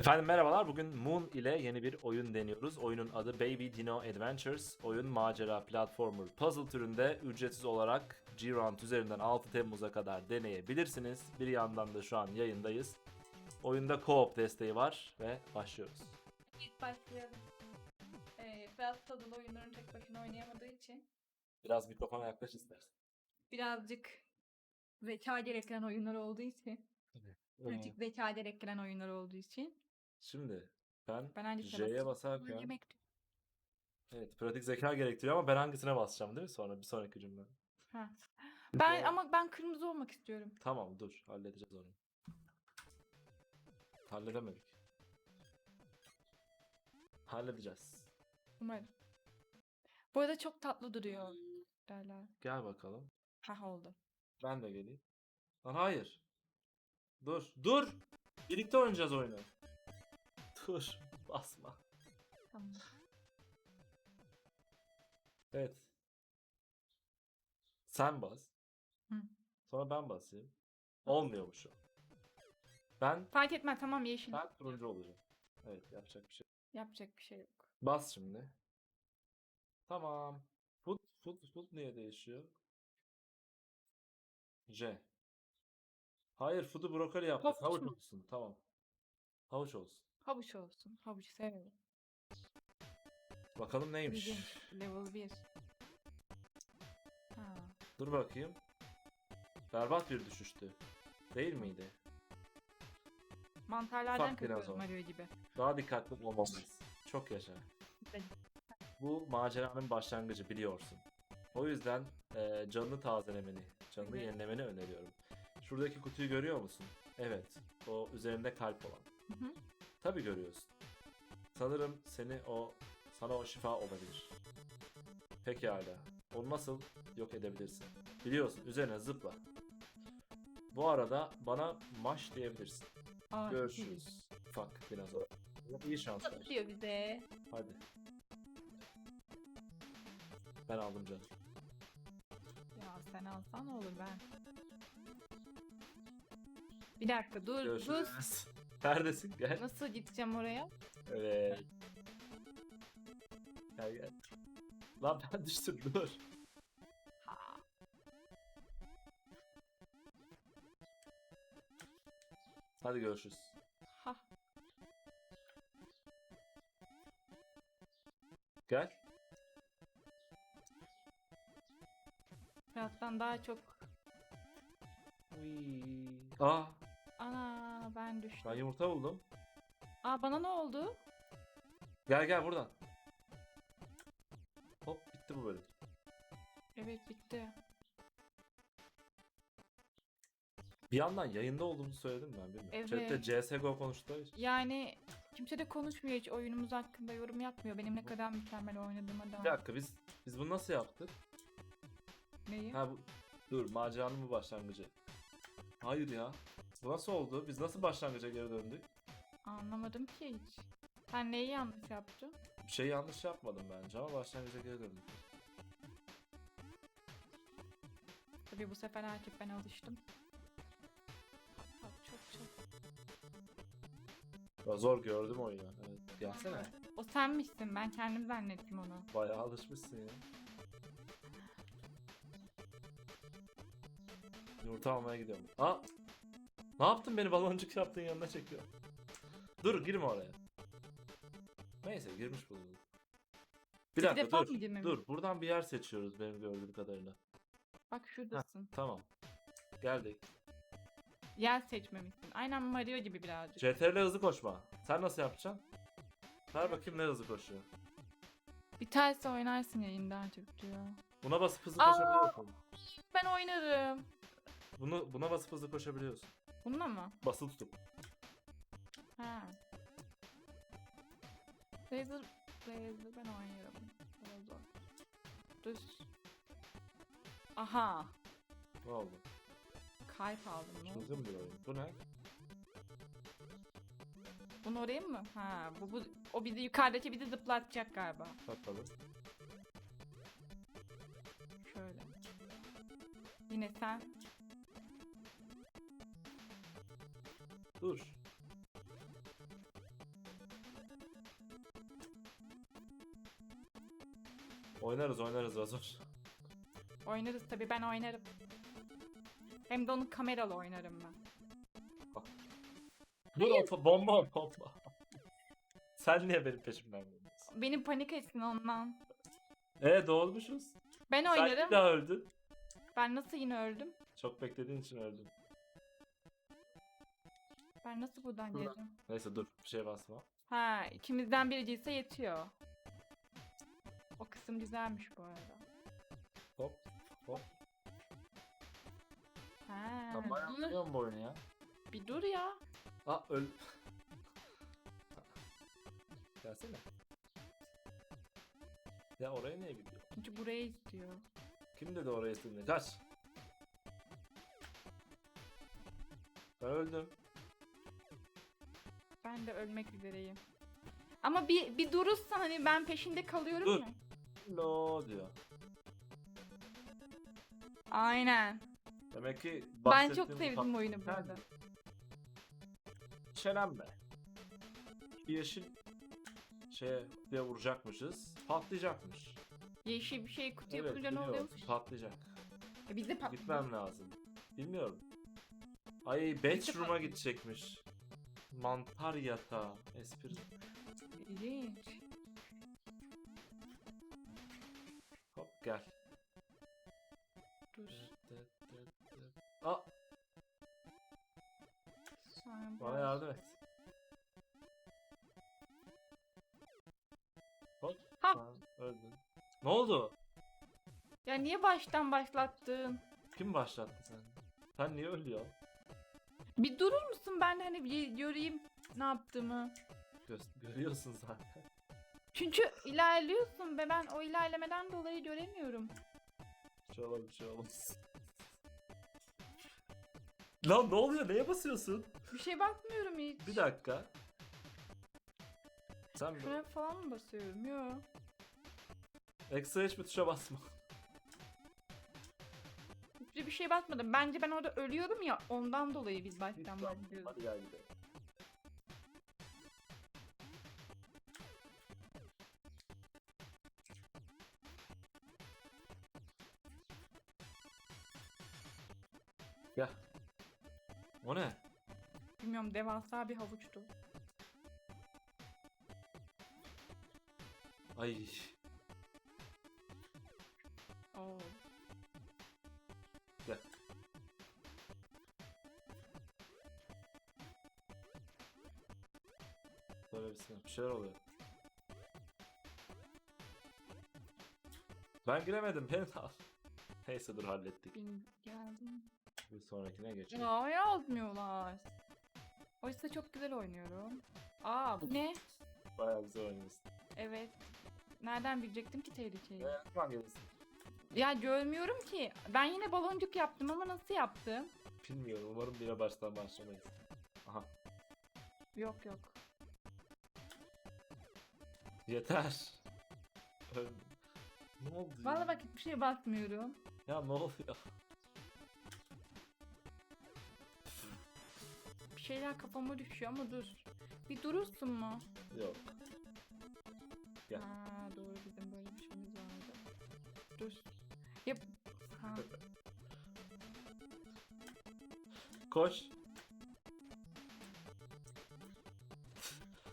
Efendim merhabalar. Bugün Moon ile yeni bir oyun deniyoruz. Oyunun adı Baby Dino Adventures. Oyun macera, platformer, puzzle türünde ücretsiz olarak G-Round üzerinden 6 Temmuz'a kadar deneyebilirsiniz. Bir yandan da şu an yayındayız. Oyunda co-op desteği var ve başlıyoruz. İlk başlayalım. Ee, Fırat Puzzle oyunlarını tek başına oynayamadığı için Biraz mikrofona yaklaş istersen. birazcık zeka gerektiren oyunlar olduğu için, pratik zeka gerektiren oyunlar olduğu için Şimdi ben, ben hangisine J'ye basayım? basarken yemek. evet pratik zeka gerektiriyor ama ben hangisine basacağım değil mi sonra bir sonraki cümle. Ha. Ben ama ben kırmızı olmak istiyorum. Tamam dur halledeceğiz onu. Halledemedik. Halledeceğiz. Umarım. Bu arada çok tatlı duruyor derler. Gel bakalım. Ha oldu. Ben de geleyim. Lan hayır. Dur. Dur. Birlikte oynayacağız oyunu. Dur. Basma. Tamam. Evet. Sen bas. Hı. Sonra ben basayım. Olmuyormuş o. Ben Fark etmez tamam yeşil. ben turuncu olacağım. Evet yapacak bir şey. Yapacak bir şey yok. Bas şimdi. Tamam. Food, food, food niye değişiyor? J. Hayır, food'u brokoli yaptık. Havuç Havuç mu? olsun. Tamam. Havuç olsun. Havuç olsun. Havuç severim. Bakalım neymiş. İlginç. Level 1. Ha. Dur bakayım. Berbat bir düşüştü. Değil miydi? Mantarlardan Ufak biraz kırıyoruz o. Mario gibi. Daha dikkatli olmalıyız. Çok yaşa. Bu maceranın başlangıcı biliyorsun. O yüzden eee, canını tazelemeni, canını Evet. yenilemeni öneriyorum. Şuradaki kutuyu görüyor musun? Evet. O üzerinde kalp olan. Hı hı. Tabii görüyorsun. Sanırım seni o sana o şifa olabilir. Pekala. Onu nasıl yok edebilirsin? Biliyorsun üzerine zıpla. Bu arada bana maş diyebilirsin. Aa. Görüşürüz. Ufak dinozor. İyi şanslar. Atıyor bize. Hadi. Ben aldım canım. Ya sen alsan olur ben. Bir dakika dur dur. Neredesin? Gel. Nasıl gideceğim oraya? Evet. Gel gel. Lan ben düştüm dur. Ha. Hadi görüşürüz. Ha. Gel. Fırat'tan daha çok. Uy. Aa, Ben düştüm. ben yumurta buldum. Aa bana ne oldu? Gel gel buradan. Hop bitti bu bölüm. Evet bitti. Bir yandan yayında olduğumuzu söyledim ben bilmiyorum. Evet. Chat'te CSGO konuştular. Yani kimse de konuşmuyor hiç oyunumuz hakkında yorum yapmıyor. Benim ne kadar mükemmel oynadığıma Bir dair. dakika biz biz bunu nasıl yaptık? Neyi? Ha bu dur maceranın bu başlangıcı. Hayır ya. Nasıl oldu? Biz nasıl başlangıca geri döndük? Anlamadım ki hiç. Sen neyi yanlış yaptın? Bir şey yanlış yapmadım bence ama başlangıca geri döndük. Tabii bu sefer artık ben alıştım. Bak çok çok. Ya zor gördüm oyunu. Evet. Gelsene. O senmişsin ben kendim zannettim onu. Bayağı alışmışsın ya. Yumurta almaya gidiyorum. Aa! Ne yaptın beni baloncuk yaptığın yanına çekiyor. Dur girme oraya. Neyse girmiş bulundum. Bir dakika defa dur. girmemiş? Dur buradan bir yer seçiyoruz benim gördüğüm kadarıyla. Bak şuradasın. Tamam. Geldik. Yer seçmemişsin. Aynen Mario gibi birazcık. CTRL hızlı koşma. Sen nasıl yapacaksın? Ver bakayım ne hızlı koşuyor. Bir tersi oynarsın yayında artık diyor. Buna basıp hızlı Aa! koşabiliyorsun. Ben oynarım. Bunu buna basıp hızlı koşabiliyorsun. Bununla mı? Basılı tutup. Ha. Razer, Razer ben oynarım. Biraz zor. Düz. Aha. Ne oldu? Kalp aldım. Ne oldu? Çılgın bir oyun. Bu ne? Bunu oraya mı? Ha, bu, bu o bizi yukarıdaki bizi zıplatacak galiba. Bakalım. Şöyle. Yine sen. Dur. Oynarız oynarız Razor. Oynarız tabi ben oynarım. Hem de onu kameralı oynarım ben. Bak. Dur atla bomba bomba. Sen niye benim peşimden geliyorsun? Benim panik etsin ondan. Ee doğulmuşuz. Ben oynarım. Sen daha öldün. Ben nasıl yine öldüm? Çok beklediğin için öldün. Ben nasıl buradan Buradan. geleceğim? Neyse dur bir şey basma. Ha ikimizden biri değilse yetiyor. O kısım güzelmiş bu arada. Hop hop. Ha, Ben bayağı dur. biliyorum bu oyunu ya. Bir dur ya. Aa öl. Gelsene. Ya oraya niye gidiyor? Çünkü buraya istiyor. Kim dedi oraya istediğini? Kaç. Ben öldüm. Ben de ölmek üzereyim. Ama bir bir durursan hani ben peşinde kalıyorum Dur. ya. No diyor. Aynen. Demek ki Ben çok bahsettiğim sevdim oyunu bu arada. de. Çenemle. Yeşil şeye diye vuracakmışız. Patlayacakmış. Yeşil bir şey kutu Evet yapınca ne biliyorum. oluyormuş? Patlayacak. E biz de pat- Gitmem lazım. Bilmiyorum. Ay bedroom'a gidecekmiş. Mantar yatağı. Espri. İlginç. Hop gel. Dur. Aa Sen bana biraz- yardım et. Hop. Ha. Sen öldün. Ne oldu? Ya niye baştan başlattın? Kim başlattı sen? Sen niye ölüyorsun? Bir durur musun ben hani bir göreyim ne yaptığımı. Gö- görüyorsun zaten. Çünkü ilerliyorsun ve ben o ilerlemeden dolayı göremiyorum. Bir şey bir şey olmaz. Lan ne oluyor? Neye basıyorsun? Bir şey bakmıyorum hiç. Bir dakika. Sen Şuraya falan mı basıyorum? Yo. ekstra hiçbir tuşa basma. Hiçbir bir şey basmadım. Bence ben orada ölüyorum ya ondan dolayı biz baştan başlıyoruz. Hadi gel gidelim. Gel. O ne? Bilmiyorum devasa bir havuçtu. Ay. Oo. Gel. Böyle bir, şey- bir şeyler oluyor. Ben giremedim. Beni de al. Neyse dur hallettik. Bin geldim. Bir sonrakine geçelim. Aa yazmıyorlar. Oysa çok güzel oynuyorum. Aa bu ne? Bayağı güzel oynuyorsun. Evet. Nereden bilecektim ki tehlikeyi? Ne zaman gelirsin? Ya görmüyorum ki. Ben yine baloncuk yaptım ama nasıl yaptım? Bilmiyorum. Umarım bire baştan başlamayız. Aha. Yok yok. Yeter. Ne oldu? ya? Vallahi bak hiçbir şeye bakmıyorum. Ya ne oluyor? Bir şeyler kafama düşüyor ama dur. Bir durursun mu? Yok. Gel. Ha doğru bizim böyle bir şeyimiz vardı. Dur. Yap. Ha. Koş.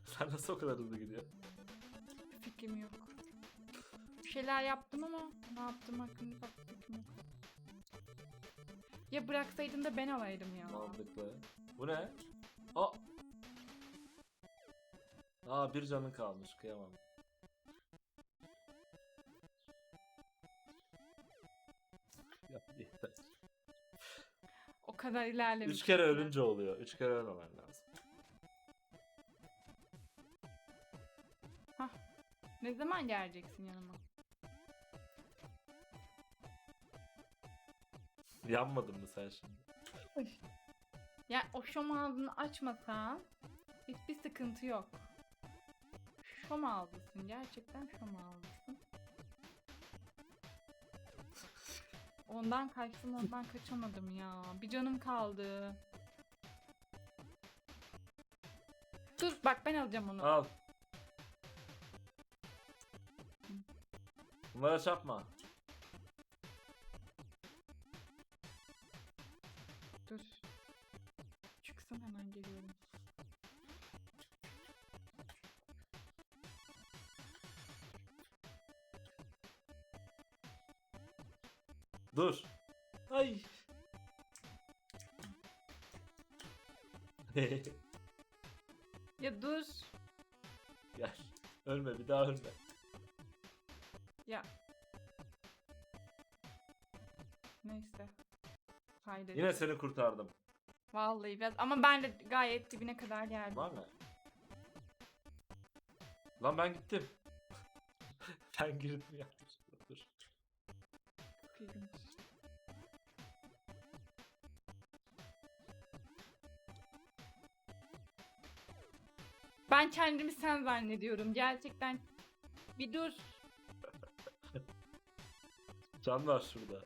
Sen nasıl o kadar hızlı gidiyorsun? Bir fikrim yok. Bir şeyler yaptım ama ne yaptım hakkında bak fikrim yok. Ya bıraksaydın da ben alaydım ya. Mantıklı. Bu ne? Aa. Aa bir canın kalmış kıyamam. O kadar ilerlemiş. Üç kere ölünce oluyor. Üç kere ölmemen lazım. Ne zaman geleceksin yanıma? Yanmadın mı sen şimdi? Ya o şom ağzını açmasan hiçbir sıkıntı yok. Şom ağzısın gerçekten şom ağzısın. Ondan kaçtım ondan kaçamadım ya. Bir canım kaldı. Dur bak ben alacağım onu. Al. Bunlara çarpma. Dur. Çıksın hemen geliyorum. Dur. Ay. Ya dur. Gel. Ölme bir daha ölme. Ya. Neyse. Haydi. Yine seni kurtardım. Vallahi biraz ama ben de gayet dibine kadar geldim. Var mı? Lan ben gittim. ben girdim ya. Ben kendimi sen zannediyorum. Gerçekten. Bir dur. Can var şurada.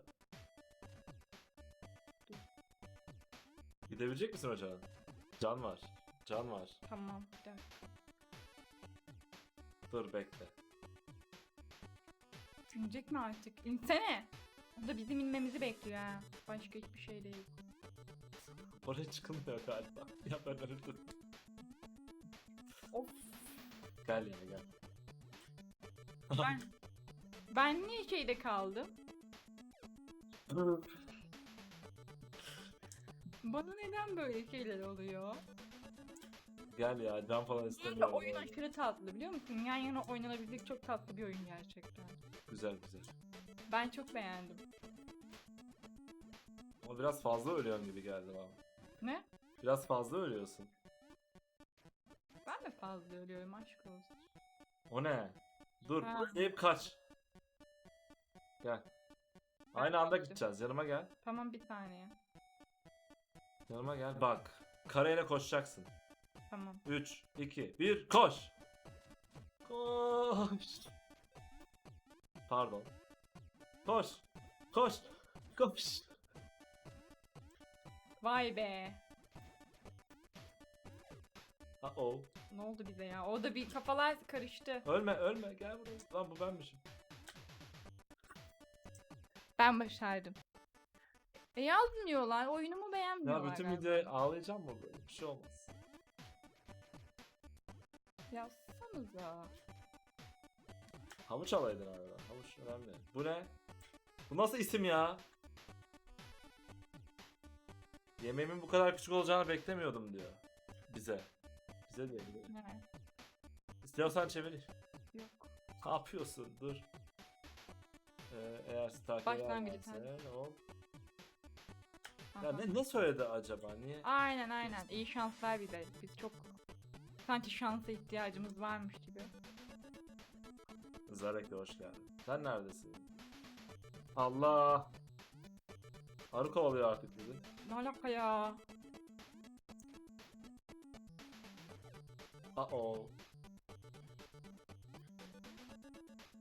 Gidebilecek misin hocam? Can var. Can var. Tamam. Bir dakika. Dur bekle. İnecek mi artık? İnsene. O da bizim inmemizi bekliyor ha. Başka hiçbir şey değil. Oraya çıkılmıyor galiba. ya ben öldüm. Gel ya gel. Ben, ben niye şeyde kaldım? Bana neden böyle şeyler oluyor? gel ya can falan Neyse istemiyorum. oyun ya. aşırı tatlı biliyor musun? Yan yana oynanabilecek çok tatlı bir oyun gerçekten. Güzel güzel. Ben çok beğendim. Ama biraz fazla ölüyorsun gibi geldi bana. Ne? Biraz fazla ölüyorsun. De fazla ölüyorum aşk olsun. O ne? Dur Ha. deyip kaç. Gel. Aynı anda kaçtım. gideceğiz. Yanıma gel. Tamam bir saniye. Yanıma gel. Bak. Kareyle koşacaksın. Tamam. 3, 2, 1, koş. Koş. Pardon. Koş. Koş. Koş. Vay be. Uh oh. Ne oldu bize ya? Orada bir kafalar karıştı. Ölme ölme gel buraya. Lan bu benmişim. Ben başardım. E yazmıyorlar. Oyunumu beğenmiyorlar. Ya bütün galiba. videoya ağlayacağım mı böyle? Bir şey olmaz. Yazsanıza. Havuç alaydın aradan. Havuç önemli. Bu ne? Bu nasıl isim ya? Yemeğimin bu kadar küçük olacağını beklemiyordum diyor. Bize. Bize diyor. bize. Ne? İstiyorsan çevir. Yok. Ne yapıyorsun? Dur. Ee, eğer Başlangıcı edersen hop. Aha. Ya ne, ne söyledi acaba? Niye? Aynen aynen. İyi şanslar bize. Biz çok sanki şansa ihtiyacımız varmış gibi. Zarek de hoş geldin. Sen neredesin? Allah! Arı kovalıyor artık bizi. Ne alaka ya? Uh oh.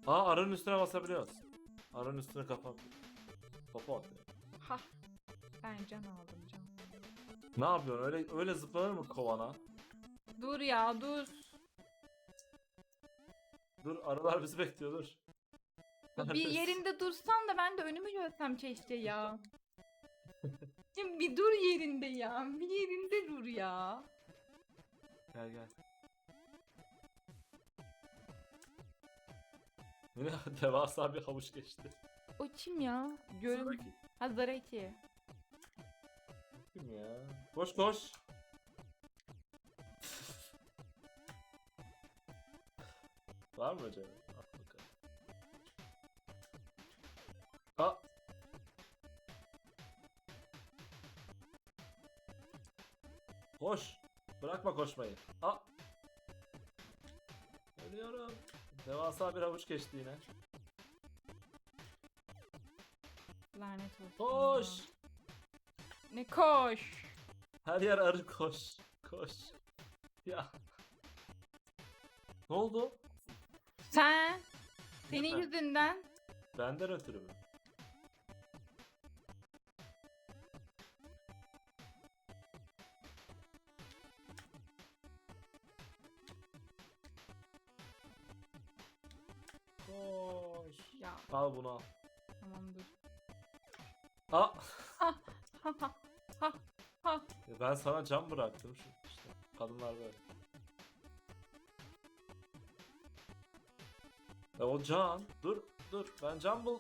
Aa arının üstüne basabiliyoruz. Arının üstüne kapat. Kapat. Ha. Ben can aldım can. Ne yapıyorsun? Öyle öyle zıplanır mı kovana? Dur ya dur. Dur arılar bizi bekliyor dur. Bir yerinde dursan da ben de önümü görsem keşke ya. Şimdi bir dur yerinde ya. Bir yerinde dur ya. Gel gel. Yine devasa bir havuç geçti. O kim ya? Görün. Zaraki. Ha Zaraki. Kim ya? Koş koş. Var mı acaba? At bakalım. Aa. Koş. Bırakma koşmayı. Aa. Ölüyorum. Devasa bir havuç geçti yine. Lanet olsun. Koş. Ne koş. Her yer arı koş. Koş. Ya. Ne oldu? Sen. Senin yüzünden. Benden ötürü mü? Koş. Ya Al bunu al. tamam dur. Aa. Ha ha ha ha. Ben sana cam bıraktım şu işte. Kadınlar böyle. Ya o can. Dur dur. Ben can bul.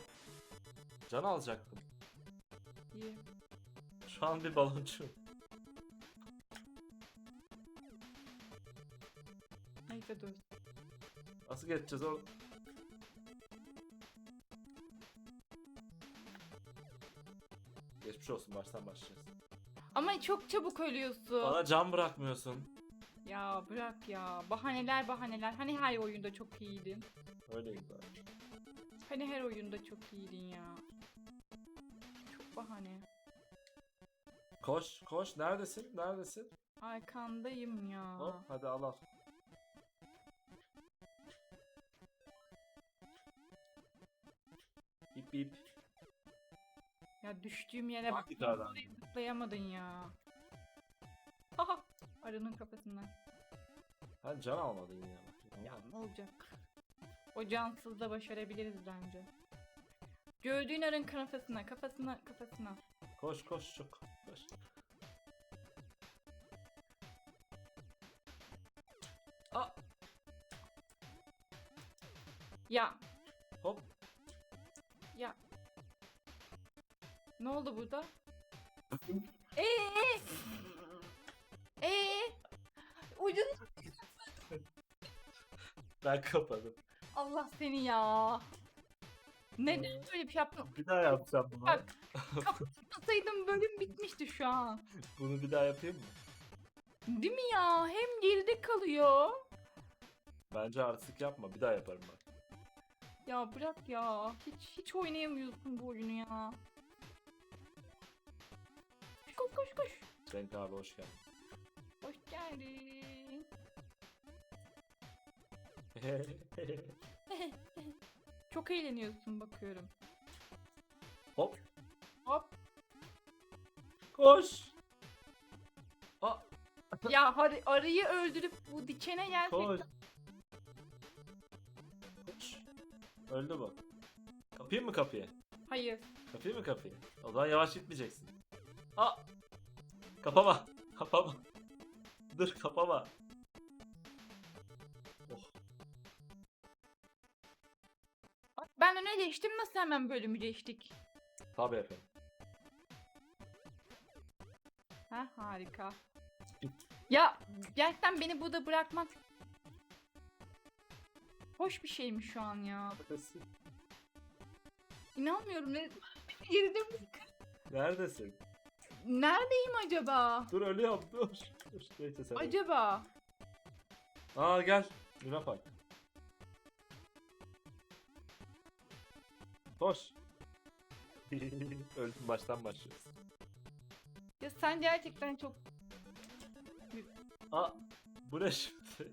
Can alacaktım. İyi. Şu an bir baloncu. Neyse dur. Nasıl geçeceğiz orada? Geçmiş olsun baştan başlayacağız. Ama çok çabuk ölüyorsun. Bana can bırakmıyorsun. Ya bırak ya. Bahaneler bahaneler. Hani her oyunda çok iyiydin. Öyleyim ben. Hani her oyunda çok iyiydin ya. Çok bahane. Koş koş neredesin neredesin? Arkandayım ya. Hop hadi al al. Bip bip. Ya düştüğüm yere yukarıdan. Orayı Zıplayamadın ya. Haha. Arının kafasından. Sen can almadın yine. bak. Ya ne olacak? O cansız da başarabiliriz bence. Gördüğün arın kafasına, kafasına, kafasına. Koş koş çok koş. Aa, Ya, hop. Ne oldu burada? Ee, ee, ucun Ben kapadım. Allah seni ya. Neden böyle bir şey yaptın? Bir daha yapacağım bunu. Bak. Kapatmasaydım bölüm bitmişti şu an. Bunu bir daha yapayım mı? Değil mi ya? Hem geride kalıyor. Bence artık yapma. Bir daha yaparım ben. Ya bırak ya. Hiç hiç oynayamıyorsun bu oyunu ya. Koş koş. Cenk abi hoş geldin. Hoş geldin. Çok eğleniyorsun bakıyorum. hop. Hop. Koş. Aa, Ya arı- arıyı öldürüp bu dikene gerçekten. koş. Koş. Öldü bu. Kapayım mı kapıyı? Hayır. Kapayım mı kapıyı? O zaman yavaş gitmeyeceksin. Aa! Kapama. Kapama. Dur kapama. Oh. Ben öne geçtim nasıl hemen bölümü geçtik. Tabii efendim. Ha harika. Ya gerçekten beni burada bırakmak hoş bir şeymiş şu an ya. İnanmıyorum ne yerinde mi? Neredesin? Neredeyim acaba? Dur ölüyorum dur. Dur neyse sen. Acaba? Aa gel. Luna Park. Koş. Öldüm baştan başlıyoruz. Ya sen gerçekten çok Aa bu ne şimdi?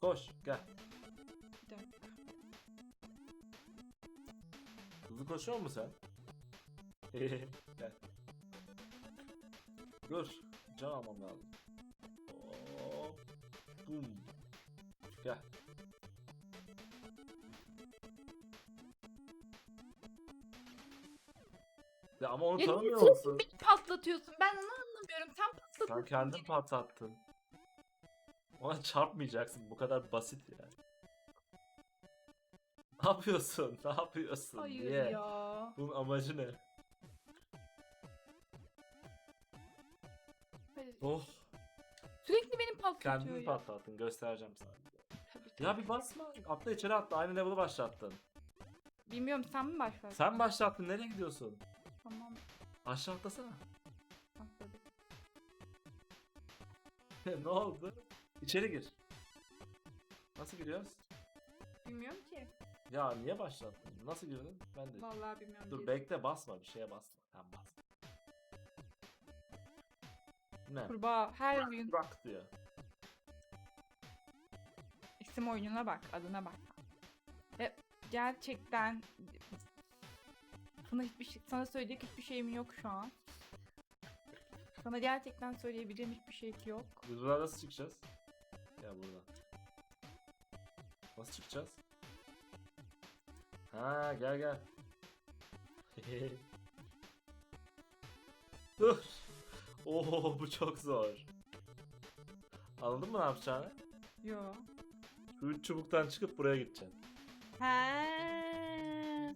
Koş gel. Hızlı koşuyor musun sen? gel. Dur. Can almam lazım. Hop. Bum. Gel. Ya ama onu tanımıyor musun? Beni patlatıyorsun. Ben onu anlamıyorum. Sen patlatıyorsun. Sen kendin patlattın. Ona çarpmayacaksın. Bu kadar basit ya. Yapıyorsun? Ne yapıyorsun? Hayır Niye? ya. Bunun amacı ne? Hayır. Oh. Sürekli beni patlatıyor Kendini ya. patlattın. Göstereceğim sana. Tabii, tabii. Ya bir basma. Atla içeri atla. Aynı level'ı başlattın. Bilmiyorum sen mi başlattın? Sen başlattın. Nereye gidiyorsun? Tamam. Aşağı atlasana. atladım. ne oldu? İçeri gir. Nasıl giriyoruz? Bilmiyorum ki. Ya niye başlattın? Nasıl girdin? Ben de. Vallahi bilmiyorum. Dur ki. bekle basma bir şeye basma. Tamam basma. Ne? Kurbağa her oyun Bırak diyor. isim oyununa bak, adına bak. Ve gerçekten sana hiçbir şey, sana söyleyecek hiçbir şeyim yok şu an. Sana gerçekten söyleyebileceğim hiçbir şey yok. Biz buradan nasıl çıkacağız? Ya buradan. Nasıl çıkacağız? Ha gel gel. Dur. Oo bu çok zor. Anladın mı ne yapacağını? Yo. Şu üç çubuktan çıkıp buraya gideceksin. He.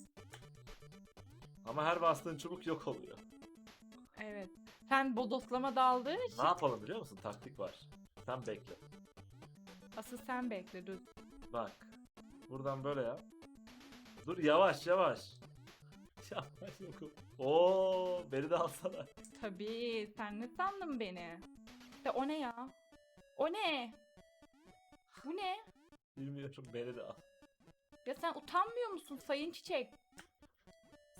Ama her bastığın çubuk yok oluyor. Evet. Sen bodoslama daldığın için Ne yapalım biliyor musun? Taktik var. Sen bekle. asıl sen bekle dur. Bak. Buradan böyle yap. Dur yavaş yavaş. Yavaş yok. Oo, beni de alsana. Tabii sen ne sandın beni? Ya o ne ya? O ne? Bu ne? Bilmiyorum beni de al. Ya sen utanmıyor musun sayın çiçek?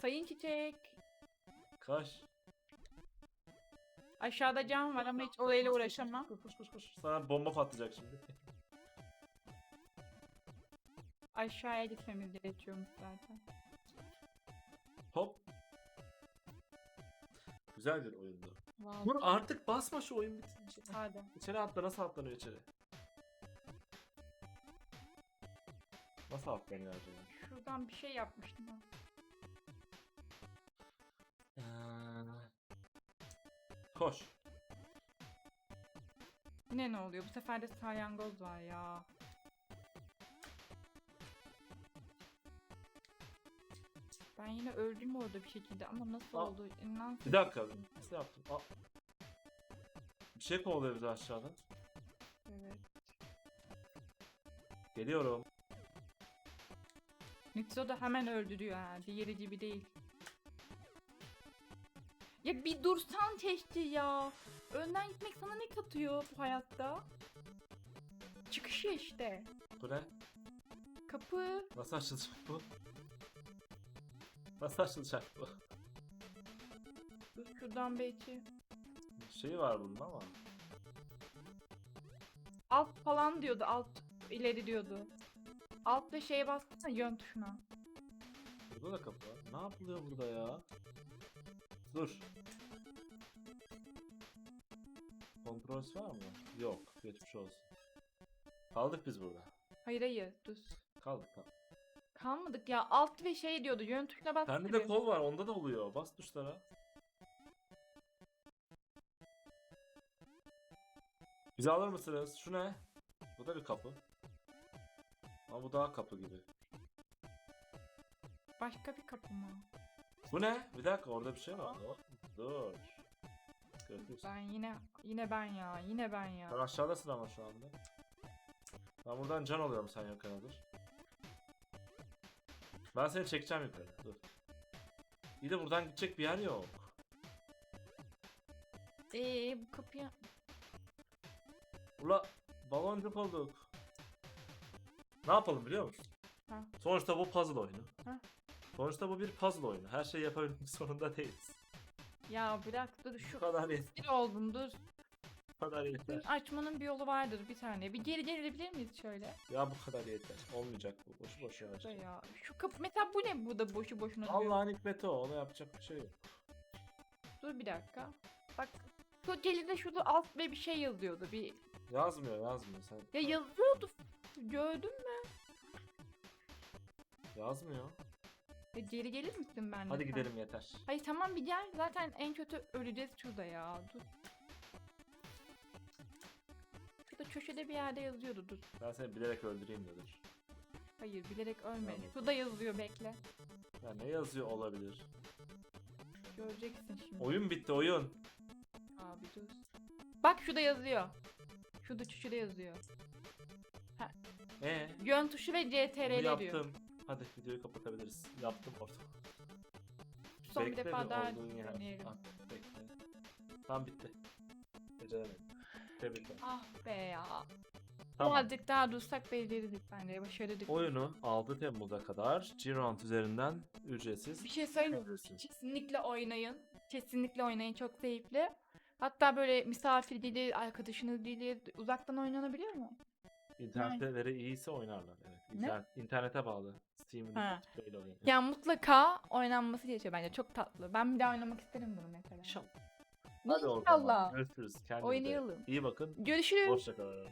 Sayın çiçek. Kaç. Aşağıda cam var ama hiç olayla uğraşamam. Koş koş koş. Sana bomba patlayacak şimdi. Aşağıya gitmemiz gerekiyormuş zaten. Hop. Güzel bir oyundu. Vallahi. Dur artık basma şu oyun bitince. Hadi. İçeri atla nasıl atlanıyor içeri? Nasıl atlanıyor acaba? Şuradan bir şey yapmıştım ben. Ee, Koş. Yine ne oluyor? Bu sefer de salyangoz var ya. Ben yine öldüm orada bir şekilde ama nasıl Aa. oldu? İnan Bir dakika. Nasıl yaptım? Aa. Bir şey kovalıyor bizi aşağıdan. Evet. Geliyorum. Nitro da hemen öldürüyor ha. Diğeri gibi değil. Ya bir dursan keşke ya. Önden gitmek sana ne katıyor bu hayatta? Çıkışı işte. Bu ne? Kapı. Nasıl açılacak bu? Nasıl açılacak bu? Şuradan belki. Şeyi var bunun ama. Alt falan diyordu. Alt ileri diyordu. Alt ve şeye bassana yön tuşuna. Burada da kapı var. Ne yapılıyor burada ya? Dur. Kontrol var mı? Yok. Geçmiş olsun. Kaldık biz burada. Hayır hayır dur. Kaldık kaldık. Kalmadık ya. Alt ve şey diyordu. Yön tuşuna bas. Gibi. de kol var. Onda da oluyor. Bas tuşlara. Bizi alır mısınız? Şu ne? Bu da bir kapı. Ama bu daha kapı gibi. Başka bir kapı mı? Bu ne? Bir dakika orada bir şey var. Dur. Dur. Gördünüz. Ben yine yine ben ya. Yine ben ya. Sen aşağıdasın ama şu anda. Ben buradan can alıyorum sen yukarı dur. Ben seni çekeceğim yukarı. Dur. İyi de buradan gidecek bir yer yok. Eee bu kapıya Ula baloncuk olduk. Ne yapalım biliyor musun? Ha. Sonuçta bu puzzle oyunu. Ha. Sonuçta bu bir puzzle oyunu. Her şeyi yapabilmek zorunda değiliz. ya bırak dur Bu şu kadar yeter. oldum dur. Bu kadar yeter. Açmanın bir yolu vardır bir tane. Bir geri gelebilir miyiz şöyle? Ya bu kadar yeter. Olmayacak bu. Boşu boşuna Da açacak. ya. Şu kapı mesela bu ne burada boşu boşuna duruyor? Allah'ın hikmeti o. Ona yapacak bir şey yok. Dur bir dakika. Bak şu gelide şurada alt ve bir şey yazıyordu. Bir Yazmıyor yazmıyor. Sen ya yazıyordu. Gördün mü? yazmıyor. Ya geri gelir misin benimle? Hadi sen? gidelim yeter. Hayır tamam bir gel. Zaten en kötü öleceğiz şurada ya. Dur. Köşede bir yerde yazıyordu dur. Ben seni bilerek öldüreyim dedir. Hayır bilerek ölme. Tamam. Şurada yazıyor bekle. Ya ne yazıyor olabilir? Göreceksin şimdi. Oyun bitti oyun. Abi dur. Bak şurada yazıyor. Şurada köşede yazıyor. Ee, Yön tuşu ve CTRL diyor. yaptım. Hadi videoyu kapatabiliriz. Yaptım orada. Son bir Bekle defa daha deneyelim. Ah, bekle. Tamam bitti. Beceremedim. Tebrikler. Ah be ya. Tamam. Birazcık daha dursak becerirdik bence. Başarırdık. Oyunu 6 Temmuz'a kadar G-Round üzerinden ücretsiz Bir şey söyleyeyim mi? Kesinlikle oynayın. Kesinlikle oynayın. Çok zevkli. Hatta böyle misafir dili, arkadaşınız dili uzaktan oynanabiliyor mu? İnternetleri iyiyse oynarlar. Evet. Ne? İnternet, internete bağlı. Steam'in Ha. böyle oluyor. Ya mutlaka oynanması gerekiyor bence. Çok tatlı. Ben bir daha oynamak isterim bunu mesela. İnşallah. Hadi o zaman. İnşallah. Görüşürüz. Kendinize Oynayalım. iyi bakın. Görüşürüz. Hoşçakalın.